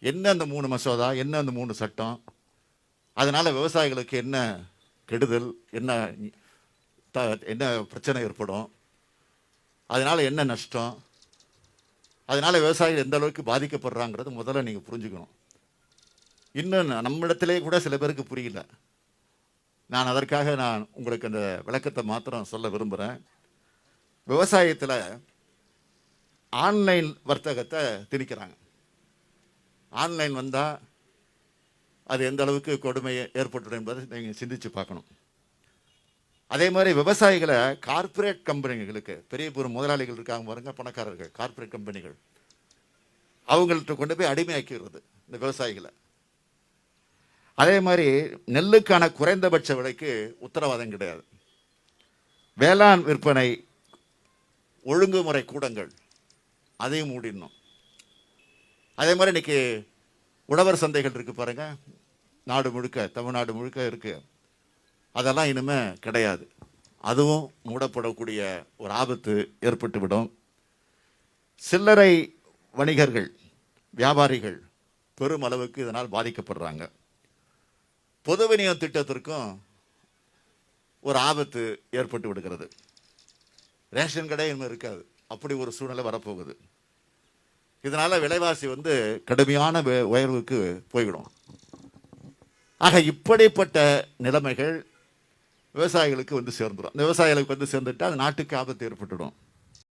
என்ன அந்த மூணு மசோதா? என்ன அந்த மூணு சட்டம்? அதனால் விவசாயிகளுக்கு என்ன கெடுதல்? என்ன த என்ன பிரச்சனை ஏற்படும்? அதனால் என்ன நஷ்டம்? அதனால் விவசாயிகள் எந்த அளவுக்கு பாதிக்கப்படுறாங்கிறது முதல்ல நீங்கள் புரிஞ்சுக்கணும். இன்னும் நம்மிடத்திலே கூட சில பேருக்கு புரியல. நான் அதற்காக நான் உங்களுக்கு அந்த விளக்கத்தை மாத்திரம் சொல்ல விரும்புகிறேன் விவசாயத்தில் ஆன்லைன் வர்த்தகத்தை திணிக்கிறாங்க. ஆன்லைன் வந்தால் அது எந்த அளவுக்கு கொடுமை ஏற்பட்டுடும் என்பதை நீங்கள் சிந்திச்சு பார்க்கணும். அதே மாதிரி விவசாயிகளை கார்ப்பரேட் கம்பெனிகளுக்கு பெரிய பெரிய முதலாளிகள் இருக்காங்க பாருங்க பணக்காரர்கள் கார்ப்பரேட் கம்பெனிகள். அவங்கள்ட்ட கொண்டு போய் அடிமையாக்கிடுறது இந்த விவசாயிகளை. அதே மாதிரி நெல்லுக்கான குறைந்தபட்ச விலைக்கு உத்தரவாதம் கிடையாது. வேளாண் விற்பனை ஒழுங்குமுறை கூடங்கள் அதையும் மூடிடணும். அதே மாதிரி இன்னைக்கு உழவர் சந்தைகள் இருக்குது பாருங்கள் நாடு முழுக்க தமிழ்நாடு முழுக்க இருக்குது அதெல்லாம் இனிமே கிடையாது. அதுவும் மூடப்படக்கூடிய ஒரு ஆபத்து ஏற்பட்டுவிடும். சில்லறை வணிகர்கள் வியாபாரிகள் பெரும் அளவுக்கு இதனால் பாதிக்கப்படுறாங்க. பொது விநியோக திட்டத்திற்கும் ஒரு ஆபத்து ஏற்பட்டு விடுகிறது. ரேஷன் கடை இனிமேல் இருக்காது. அப்படி ஒரு சூழ்நிலை வரப்போகுது. இதனால விலைவாசி வந்து கடுமையான உயர்வுக்கு போய்விடும். ஆக இப்படிப்பட்ட நிலைமைகள் விவசாயிகளுக்கு வந்து சேர்ந்துடும் விவசாயிகளுக்கு வந்து சேர்ந்துட்டு அது நாட்டுக்கு ஆபத்து ஏற்பட்டுடும்.